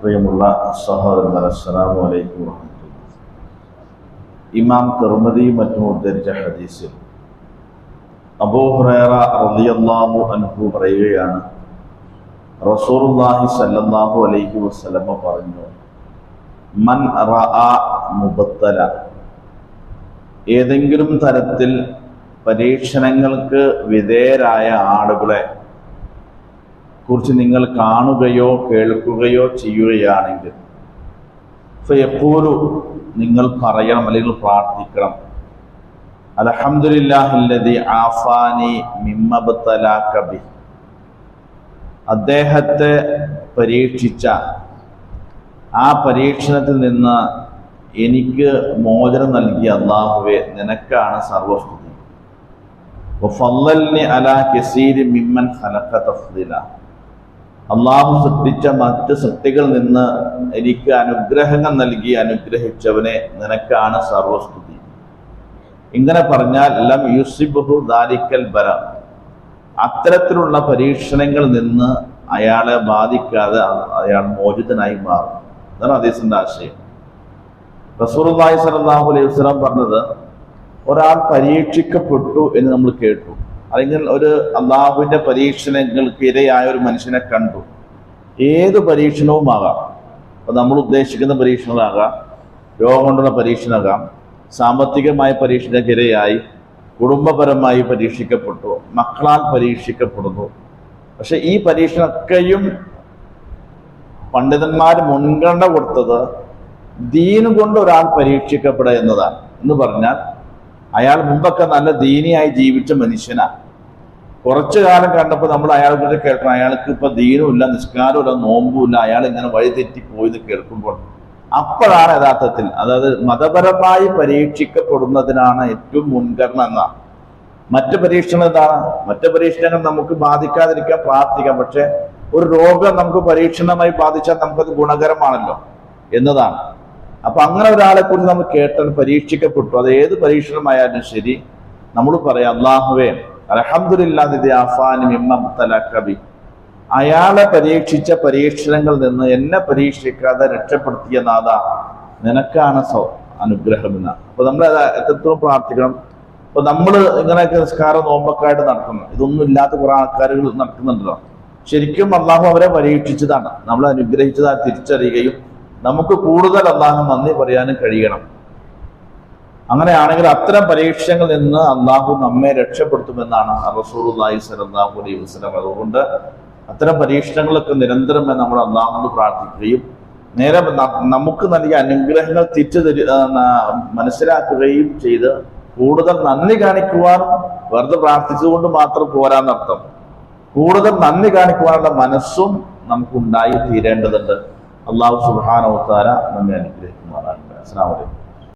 പ്രിയമുള്ള സഹോദരന്മാർ അസ്സലാമു അലൈക്കും വറഹ്മത്തുള്ളാഹി. ഇമാം തിർമതിയും മറ്റും ഉദ്ധരിച്ച ഹദീസിൽ അബൂ ഹുറൈറ റളിയല്ലാഹു അൻഹു പറയുകയാണ് റസൂലുള്ളാഹി സല്ലല്ലാഹു അലൈഹി വസ്ലമ പറഞ്ഞു മൻ മുബത്തല. ഏതെങ്കിലും തരത്തിൽ പരീക്ഷണങ്ങൾക്ക് വിധേയരായ ആളുകളെ കുറിച്ച് നിങ്ങൾ കാണുകയോ കേൾക്കുകയോ ചെയ്യുകയാണെങ്കിൽ ഫയഖൂലു നിങ്ങൾ പറയണം അല്ലെങ്കിൽ പ്രാർത്ഥിക്കണം. അൽഹംദുലില്ലാഹില്ലദി ആഫാനി മിമ്മബ്തലാക ബി അദ്ദേഹത്തെ പരീക്ഷിച്ച ആ പരീക്ഷണത്തിൽ നിന്ന് എനിക്ക് മോചനം നൽകിയ അള്ളാഹുവെ നിനക്കാണ് സർവസ്തുതി. അലാ കസീരി മിമ്മൻ ഖലഖ തഫ്ദില. അള്ളാഹു സൃഷ്ടിച്ച മറ്റ് സൃഷ്ടികളിൽ നിന്ന് എനിക്ക് അനുഗ്രഹങ്ങൾ നൽകി അനുഗ്രഹിച്ചവനെ നിനക്കാണ് സർവസ്തുതി. ഇങ്ങനെ പറഞ്ഞാൽ ലം യുസിബുഹു ദാരിക്കൽ ബല. അത്തരത്തിലുള്ള പരീക്ഷണങ്ങളിൽ നിന്ന് അയാളെ ബാധിക്കാതെ അയാൾ മോചിതനായി മാറും. അതാണ് അദ്ദേഹത്തിന്റെ ആശയം. റസൂർബായി സലാഹു അലൈഹി വസ്ലാം പറഞ്ഞത് ഒരാൾ പരീക്ഷിക്കപ്പെട്ടു എന്ന് നമ്മൾ കേട്ടു. അല്ലെങ്കിൽ ഒരു അള്ളാഹുവിന്റെ പരീക്ഷണങ്ങൾക്ക് ഇരയായ ഒരു മനുഷ്യനെ കണ്ടു. ഏത് പരീക്ഷണവുമാകാം? അപ്പം നമ്മൾ ഉദ്ദേശിക്കുന്ന പരീക്ഷണങ്ങളാകാം രോഗം കൊണ്ടുള്ള പരീക്ഷണമാകാം സാമ്പത്തികമായ പരീക്ഷണക്കിരയായി കുടുംബപരമായി പരീക്ഷിക്കപ്പെട്ടു മക്കളാൽ പരീക്ഷിക്കപ്പെടുന്നു. പക്ഷെ ഈ പരീക്ഷണമൊക്കെയും പണ്ഡിതന്മാർ മുൻഗണന കൊടുത്തത് ദീന് കൊണ്ട് ഒരാൾ പരീക്ഷിക്കപ്പെടുക എന്നതാണ്. എന്ന് പറഞ്ഞാൽ അയാൾ മുമ്പൊക്കെ നല്ല ദീനിയായി ജീവിച്ച മനുഷ്യനാണ് കുറച്ചു കാലം കണ്ടപ്പോൾ നമ്മൾ അയാളെ കേൾക്കണം. അയാൾക്ക് ഇപ്പൊ ദീനുമില്ല നിസ്കാരമില്ല നോമ്പുമില്ല. അയാൾ ഇങ്ങനെ വഴിതെറ്റി പോയി കേൾക്കുമ്പോൾ അപ്പോഴാണ് യഥാർത്ഥത്തിൽ അതായത് മതപരമായി പരീക്ഷിക്കപ്പെടുന്നതിനാണ് ഏറ്റവും മുൻഗണന എന്നാണ് മറ്റ് പരീക്ഷണം എന്താണ്? മറ്റ് പരീക്ഷണങ്ങൾ നമുക്ക് ബാധിക്കാതിരിക്കാൻ പ്രാർത്ഥിക്കാം. പക്ഷെ ഒരു രോഗം നമുക്ക് പരീക്ഷണമായി ബാധിച്ചാൽ നമുക്കത് ഗുണകരമാണല്ലോ എന്നതാണ്. അപ്പൊ അങ്ങനെ ഒരാളെ കുറിച്ച് നമ്മൾ കേട്ടാൽ പരീക്ഷിക്കപ്പെട്ടു. അത് ഏത് പരീക്ഷണമായാലും ശരി നമ്മൾ പറയാം അള്ളാഹുവേ അലഹമുല്ലാബി അയാളെ പരീക്ഷിച്ച പരീക്ഷണങ്ങളിൽ നിന്ന് എന്നെ പരീക്ഷിക്കാതെ രക്ഷപ്പെടുത്തിയ നാഥ നിനക്കാണ് സൗ അനുഗ്രഹം എന്ന. അപ്പൊ നമ്മൾ എത്രത്തോളം പ്രാർത്ഥിക്കണം? അപ്പൊ നമ്മൾ ഇങ്ങനെയൊക്കെ നിസ്കാരം നോമ്പൊക്കെയായിട്ട് നടക്കുന്നു. ഇതൊന്നും ഇല്ലാത്ത കുറെ ആൾക്കാരുകൾ നടക്കുന്നുണ്ടല്ലോ. ശരിക്കും അള്ളാഹു അവരെ പരീക്ഷിച്ചതാണ്. നമ്മൾ അനുഗ്രഹിച്ചതാണ് തിരിച്ചറിയുകയും നമുക്ക് കൂടുതൽ അള്ളാഹു നന്ദി പറയാനും കഴിയണം. അങ്ങനെയാണെങ്കിൽ അത്തരം പരീക്ഷണങ്ങളിൽ നിന്ന് അള്ളാഹു നമ്മെ രക്ഷപ്പെടുത്തുമെന്നാണ് റസൂറുല്ലാഹി സലാഹു അലൈഹി വസ്ലം അതുകൊണ്ട് അത്തരം പരീക്ഷണങ്ങളൊക്കെ നിരന്തരം നമ്മൾ അള്ളാഹുനോട് പ്രാർത്ഥിക്കുകയും നേരെ നമുക്ക് നൽകിയ അനുഗ്രഹങ്ങൾ തിരിച്ചു തരി മനസ്സിലാക്കുകയും ചെയ്ത് കൂടുതൽ നന്ദി കാണിക്കുവാൻ വെറുതെ പ്രാർത്ഥിച്ചുകൊണ്ട് മാത്രം പോരാന്നർത്ഥം. കൂടുതൽ നന്ദി കാണിക്കുവാനുള്ള മനസ്സും നമുക്ക് ഉണ്ടായി തീരേണ്ടതുണ്ട്. അള്ളാഹു സുബാനവത്താര നമ്മെ അനുഗ്രഹിക്കുമാറാണ് അസ്സാം വലൈക്കും